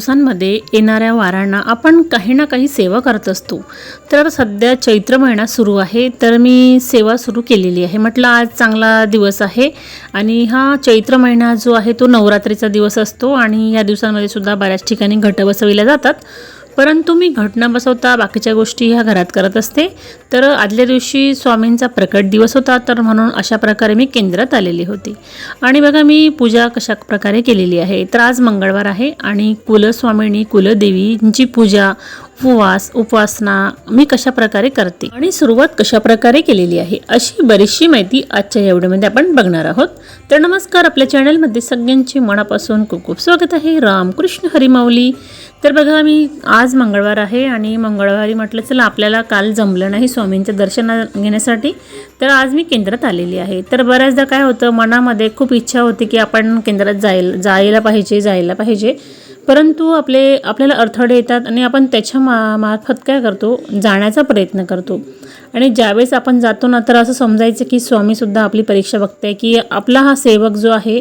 दिवसांमध्ये येणाऱ्या वारांना आपण काही ना काही सेवा करत असतो. तर सध्या चैत्र महिना सुरू आहे तर मी सेवा सुरू केलेली आहे. म्हटलं आज चांगला दिवस आहे आणि हा चैत्र महिना जो आहे तो नवरात्रीचा दिवस असतो आणि या दिवसांमध्ये सुद्धा बऱ्याच ठिकाणी घट बसविल्या जातात. परंतु मी घट न बसवता बाकीच्या गोष्टी ह्या घरात करत असते. तर आदल्या दिवशी स्वामींचा प्रकट दिवस होता तर म्हणून अशा प्रकारे मी केंद्रात आलेली होती. आणि बघा मी पूजा कशा प्रकारे केलेली आहे. तर आज मंगळवार आहे आणि कुलस्वामिनी कुलदेवींची पूजा उपवास उपासना मी कशा प्रकारे करते आणि सुरुवात कशा प्रकारे केलेली आहे अशी बरीचशी माहिती आजच्या या व्हिडिओमध्ये आपण बघणार आहोत. तर नमस्कार आपल्या चॅनलमध्ये सगळ्यांचे मनापासून खूप खूप स्वागत आहे. रामकृष्ण हरिमाऊली. तर बघा मी आज मंगळवार आहे आणि मंगळवारी म्हटलं चला आपल्याला काल जमलं नाही स्वामींचं दर्शन घेण्यासाठी. तर आज मी केंद्रात आलेली आहे. तर बऱ्याचदा काय होतं मनामध्ये खूप इच्छा होती की आपण केंद्रात जायला जायला पाहिजे जायला पाहिजे. परंतु आपले आपल्याला अडथळे येतात आणि आपण त्याच्या मा मार्फत काय करतो? जाण्याचा प्रयत्न करतो. आणि ज्यावेळेस आपण जातो ना तर असं समजायचं की स्वामीसुद्धा आपली परीक्षा बघते की आपला हा सेवक जो आहे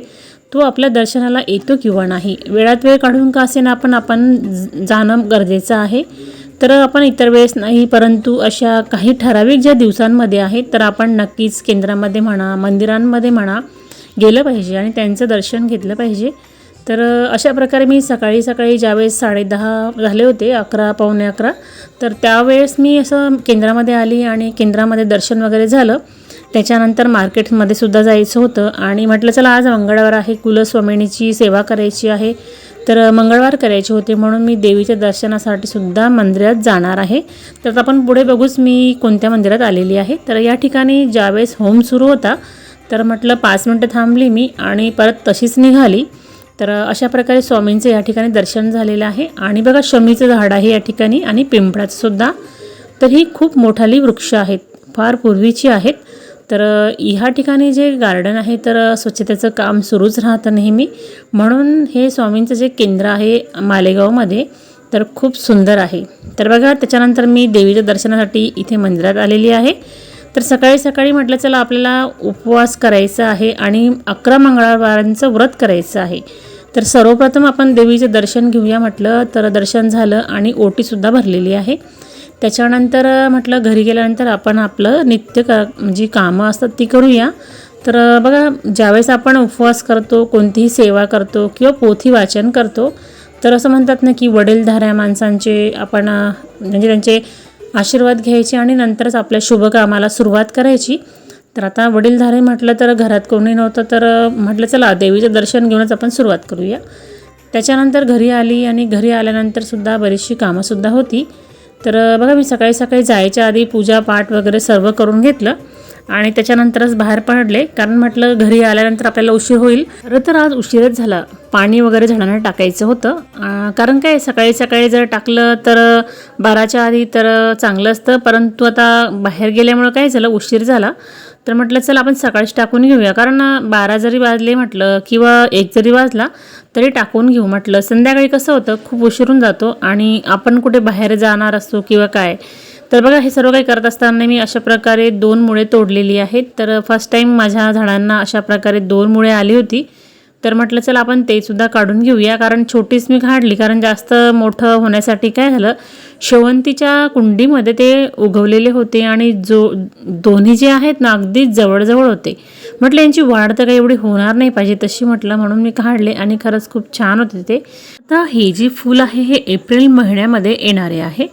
तो आपल्या दर्शनाला येतो किंवा नाही? वेळात वेळ काढून का असेना आपण आपण ज- जाणं गरजेचं आहे? तर आपण इतर वेळेस नाही परंतु अशा काही ठराविक ज्या दिवसांमध्ये आहेत तर आपण नक्कीच केंद्रामध्ये म्हणा मंदिरांमध्ये म्हणा गेलं पाहिजे आणि त्यांचं दर्शन घेतलं पाहिजे. तर अशा प्रकारे मी सकाळी सकाळी ज्यावेळेस साडेदहा झाले होते अकरा पावणे अकरा तर त्यावेळेस मी असं केंद्रामध्ये आली आणि केंद्रामध्ये दर्शन वगैरे झालं. त्याच्यानंतर मार्केटमध्ये सुद्धा जायचं होतं आणि म्हटलं चला आज मंगळवार आहे कुलस्वामिनीची सेवा करायची आहे. तर मंगळवार करायचे होते म्हणून मी देवीच्या दर्शनासाठी सुद्धा मंदिरात जाणार आहे. तर आपण पुढे बघूच मी कोणत्या मंदिरात आलेली आहे. तर या ठिकाणी ज्यावेळेस होम सुरू होता तर म्हटलं पाच मिनटं थांबली मी आणि परत तशीच निघाली. तर अशा प्रकारे स्वामींचं या ठिकाणी दर्शन झालेलं आहे. आणि बघा शमीचं झाड आहे या ठिकाणी आणि पिंपळाचं सुद्धा. तर ही खूप मोठाली वृक्ष आहेत फार पूर्वीची आहेत. तर ह्या ठिकाणी जे गार्डन आहे तर स्वच्छतेचं काम सुरूच राहतं नेहमी. म्हणून हे स्वामींचं जे केंद्र आहे मालेगावमध्ये तर खूप सुंदर आहे. तर बघा त्याच्यानंतर मी देवीच्या दर्शनासाठी इथे मंदिरात आलेली आहे. तर सकाळी सकाळी म्हटलं चला आपल्याला उपवास करायचा आहे आणि अकरा मंगळवारांचं व्रत करायचं आहे. तर सर्वप्रथम आपण देवीचं दर्शन घेऊया म्हटलं तर दर्शन झालं आणि ओटीसुद्धा भरलेली आहे. त्याच्यानंतर म्हटलं घरी गेल्यानंतर आपण आपलं नित्य क जी कामं असतात ती करूया. तर बघा ज्यावेळेस आपण उपवास करतो कोणतीही सेवा करतो किंवा पोथी वाचन करतो तर असं म्हणतात ना की वडीलधाऱ्या माणसांचे आपण म्हणजे त्यांचे आशीर्वाद घ्यायचे आणि नंतरच आपल्या शुभ कामाला सुरुवात करायची. तर आता वडीलधारे म्हटलं तर घरात कोणी नव्हतं तर म्हटलं चला देवीचं दर्शन घेऊनच आपण सुरुवात करूया. त्याच्यानंतर घरी आली आणि घरी आल्यानंतर सुद्धा बरीचशी कामंसुद्धा होती. तर बघा मी सकाळी सकाळी जायच्या आधी पूजा पाठ वगैरे सर्व करून घेतलं आणि त्याच्यानंतरच बाहेर पडले. कारण म्हटलं घरी आल्यानंतर आपल्याला उशीर होईल. खरं तर आज उशीरच झाला. पाणी वगैरे झाडांना टाकायचं होतं. कारण काय सकाळी सकाळी जर टाकलं तर बाराच्या आधी तर चांगलं असतं. परंतु आता बाहेर गेल्यामुळं काय झालं? उशीर झाला. तर म्हटलं चला आपण सकाळीच टाकून घेऊया. कारण बारा जरी वाजले म्हटलं किंवा एक जरी वाजला तरी टाकून घेऊ म्हटलं. संध्याकाळी कसं होतं खूप उशिरून जातो आणि आपण कुठे बाहेर जाणार असतो किंवा काय. तर बघा हे सर्व काही करत असताना मी अशा प्रकारे दोन मुळे तोडलेली आहेत. तर फर्स्ट टाईम माझ्या झाडांना अशा प्रकारे दोन मुळे आली होती. तर म्हटलं चला आपण ते सुद्धा काढून घेऊया कारण छोटीच मी काढली कारण जास्त मोठं होण्यासाठी काय झालं शेवंतीच्या कुंडीमध्ये ते उगवलेले होते आणि जो दोन्ही जे आहेत ना अगदीच जवळजवळ होते. म्हटलं यांची वाढ तर काही एवढी होणार नाही पाहिजे तशी म्हटलं म्हणून मी काढले आणि खरंच खूप छान होते ते. आता हे जी फूल आहे हे एप्रिल महिन्यामध्ये येणारे आहे.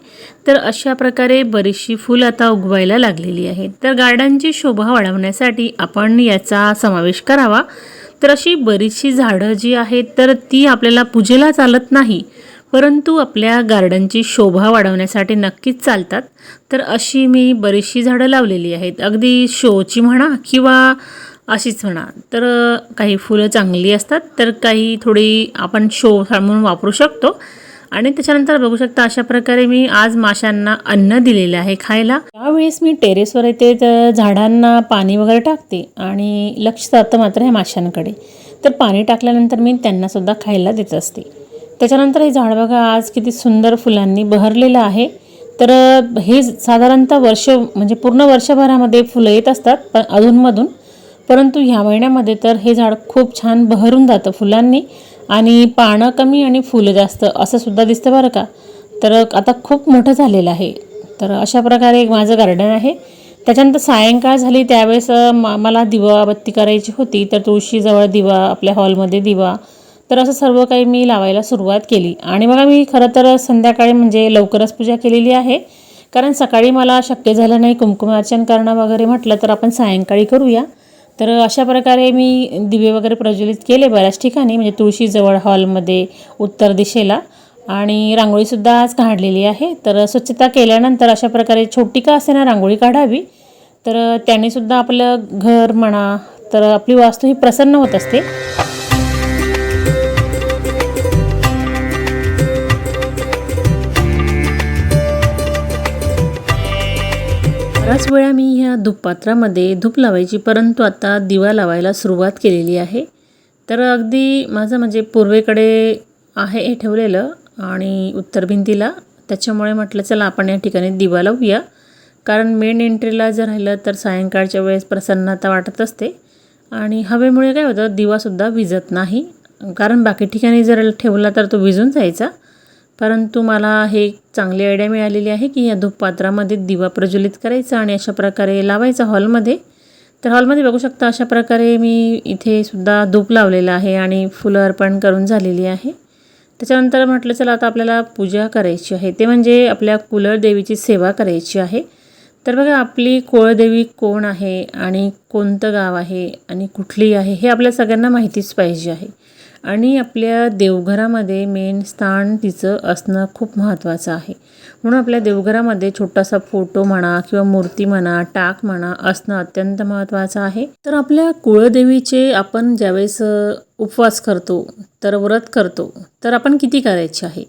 तर अशा प्रकारे बरीचशी फुल आता उगवायला लागलेली आहेत. तर गार्डनची शोभा वाढवण्यासाठी आपण याचा समावेश करावा. तर अशी बरीचशी झाडं जी आहेत तर ती आपल्याला पूजेला चालत नाही. परंतु आपल्या गार्डनची शोभा वाढवण्यासाठी नक्कीच चालतात. तर अशी मी बरीचशी झाडं लावलेली आहेत. अगदी शोची म्हणा किंवा अशीच म्हणा. तर काही फुलं चांगली असतात तर काही थोडी आपण शो म्हणून वापरू शकतो. आणि त्याच्यानंतर बघू शकता अशा प्रकारे मी आज माशांना अन्न दिलेलं आहे खायला. त्यावेळेस मी टेरेसवर येते तर झाडांना पाणी वगैरे टाकते आणि लक्ष जातं मात्र ह्या माशांकडे. तर पाणी टाकल्यानंतर मी त्यांनासुद्धा खायला देत असते. त्याच्यानंतर हे झाड बघा आज किती सुंदर फुलांनी बहरलेलं आहे. तर हे साधारणतः वर्ष म्हणजे पूर्ण वर्षभरामध्ये फुलं येत असतात पण अधूनमधून. परंतु ह्या महिन्यामध्ये तर हे झाड खूप छान बहरून जातं फुलांनी. आणि पानं कमी आणि फुलं जास्त असं सुद्धा दिसतं बरं का? तर आता खूप मोठं झालेलं आहे. तर अशा प्रकारे एक माझं गार्डन आहे. त्याच्यानंतर सायंकाळ झाली त्यावेळेस मा- मला दिवाबत्ती करायची होती. तर तुळशीजवळ दिवा आपल्या हॉलमध्ये दिवा. तर असं सर्व काही मी लावायला सुरुवात केली. आणि बघा मी खरं तर संध्याकाळी म्हणजे लवकरच पूजा केलेली आहे. कारण सकाळी मला शक्य झालं नाही कुमकुमार्चन करणं वगैरे म्हटलं तर आपण सायंकाळी करूया. तर अशा प्रकारे मी दिवे वगैरे प्रज्वलित केले बऱ्याच ठिकाणी म्हणजे तुळशीजवळ हॉलमध्ये उत्तर दिशेला. आणि रांगोळीसुद्धा आज काढलेली आहे. तर स्वच्छता केल्यानंतर अशा प्रकारे छोटी का असे ना रांगोळी काढावी. तर त्यानेसुद्धा आपलं घर म्हणा तर आपली वास्तू ही प्रसन्न होत असते. बऱ्याच वेळा मी ह्या धूपपात्रामध्ये धूप लावायची परंतु आता दिवा लावायला सुरुवात केलेली आहे. तर अगदी माझं म्हणजे पूर्वेकडे आहे हे ठेवलेलं आणि उत्तर भिंतीला. त्याच्यामुळे म्हटलं चला आपण या ठिकाणी दिवा लावूया. कारण मेन एंट्रीला जर राहिलं तर सायंकाळच्या वेळेस प्रसन्नता वाटत असते. आणि हवेमुळे काय होतं दिवासुद्धा विजत नाही. कारण बाकी ठिकाणी जर ठेवला तर तो विजून जायचा. परंतु मला हे एक चांगली आयडिया मिळालेली आहे की या धूपपात्रामध्ये दिवा प्रज्वलित करायचा आणि अशा प्रकारे लावायचा हॉलमध्ये. तर हॉलमध्ये बघू शकता अशा प्रकारे मी इथे सुद्धा धूप लावलेलं आहे आणि फुलं अर्पण करून झालेली आहे. त्याच्यानंतर म्हटलं चला आता आपल्याला पूजा करायची आहे. ते म्हणजे आपल्या कुलदेवीची सेवा करायची आहे. तर बघा आपली कुळदेवी कोण आहे आणि कोणतं गाव आहे आणि कुठली आहे हे आपल्या सगळ्यांना माहितीच पाहिजे आहे. आणि आपल्या देवघरामध्ये मेन स्थान तिचं असणं खूप महत्त्वाचं आहे. म्हणून आपल्या देवघरामध्ये छोटासा फोटो म्हणा किंवा मूर्ती म्हणा टाक म्हणा असणं अत्यंत महत्त्वाचं आहे. तर आपल्या कुळदेवीचे आपण ज्यावेळेस उपवास करतो तर व्रत करतो तर आपण किती करायचे आहे?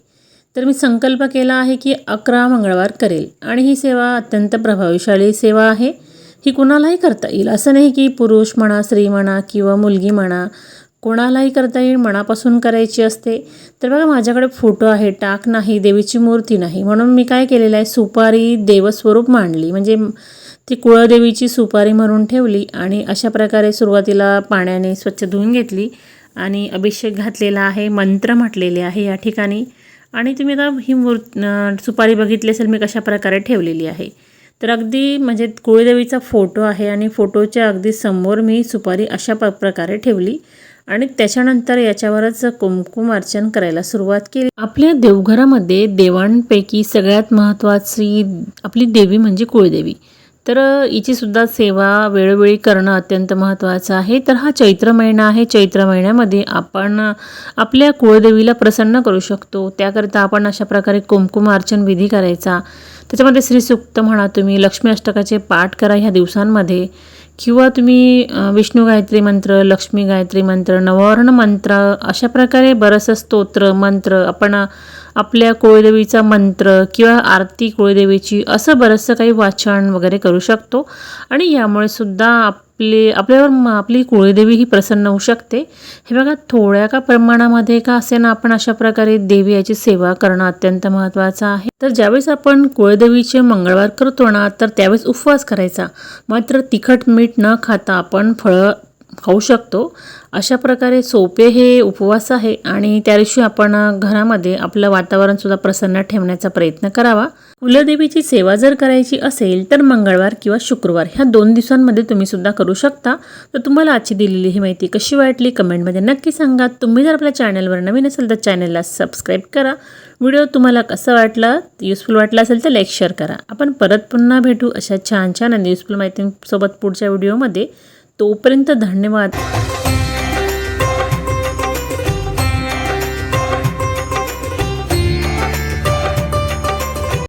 तर मी संकल्प केला आहे की अकरा मंगळवार करेल. आणि ही सेवा अत्यंत प्रभावशाली सेवा आहे. ही कुणालाही करता येईल. असं नाही की पुरुष म्हणा स्त्री म्हणा किंवा मुलगी म्हणा कोणालाही करता येईल मनापासून करायची असते. तर बघा माझ्याकडे फोटो आहे टाक नाही देवीची मूर्ती नाही. म्हणून मी काय केलेलं आहे सुपारी देवस्वरूप मांडली. म्हणजे ती कुळदेवीची सुपारी म्हणून ठेवली आणि अशा प्रकारे सुरुवातीला पाण्याने स्वच्छ धुवून घेतली आणि अभिषेक घातलेला आहे मंत्र म्हटलेले आहे या ठिकाणी. आणि तुम्ही आता ही मूर् सुपारी बघितली असेल मी कशा प्रकारे ठेवलेली आहे. तर अगदी म्हणजे कुळदेवीचा फोटो आहे आणि फोटोच्या अगदी समोर मी सुपारी अशा प प्रकारे ठेवली. आणि त्याच्यानंतर याच्यावरच कुमकुम अर्चन करायला सुरुवात केली. आपल्या देवघरामध्ये देवांपैकी सगळ्यात महत्त्वाची आपली देवी म्हणजे कुळदेवी. तर हिचीसुद्धा सेवा वेळोवेळी करणं अत्यंत महत्त्वाचं आहे. तर हा चैत्र महिना आहे. चैत्र महिन्यामध्ये आपण आपल्या कुळदेवीला प्रसन्न करू शकतो. त्याकरिता आपण अशा प्रकारे कुमकुम अर्चन विधी करायचा. त्याच्यामध्ये श्रीसुक्त म्हणा तुम्ही लक्ष्मी अष्टकाचे पाठ करा ह्या दिवसांमध्ये. किंवा तुम्ही विष्णू गायत्री मंत्र लक्ष्मी गायत्री मंत्र नवर्ण मंत्र अशा प्रकारे बरंचसं स्तोत्र मंत्र आपण आपल्या कुळदेवीचा मंत्र किंवा आरती कुळदेवीची असं बरंचसं काही वाचन वगैरे करू शकतो. आणि यामुळे सुद्धा आपले आपल्यावर म- आपली कुळदेवी ही प्रसन्न होऊ शकते. हे बघा थोड्या का प्रमाणामध्ये का असे ना आपण अशा प्रकारे देवी याची सेवा करणं अत्यंत महत्त्वाचं आहे. तर ज्यावेळेस आपण कुळदेवीचे मंगळवार करतो ना तर त्यावेळेस उपवास करायचा. मात्र तिखट मीठ न खाता आपण फळं खाऊ शकतो. अशा प्रकारे सोपे हे उपवास आहे आणि त्या दिवशी आपण घरामध्ये आपलं वातावरणसुद्धा प्रसन्न ठेवण्याचा प्रयत्न करावा. कुलदेवीची सेवा जर करायची असेल तर मंगळवार किंवा शुक्रवार ह्या दोन दिवसांमध्ये तुम्ही सुद्धा करू शकता. तर तुम्हाला आजची दिलेली ही माहिती कशी वाटली कमेंटमध्ये नक्की सांगा. तुम्ही जर आपल्या चॅनलवर नवीन असेल तर चॅनलला सबस्क्राईब करा. व्हिडिओ तुम्हाला कसं वाटला युजफुल वाटला असेल तर लाईक शेअर करा. आपण परत पुन्हा भेटू अशा छान छान आणि युजफुल माहितीसोबत पुढच्या व्हिडिओमध्ये. तोपर्यंत धन्यवाद.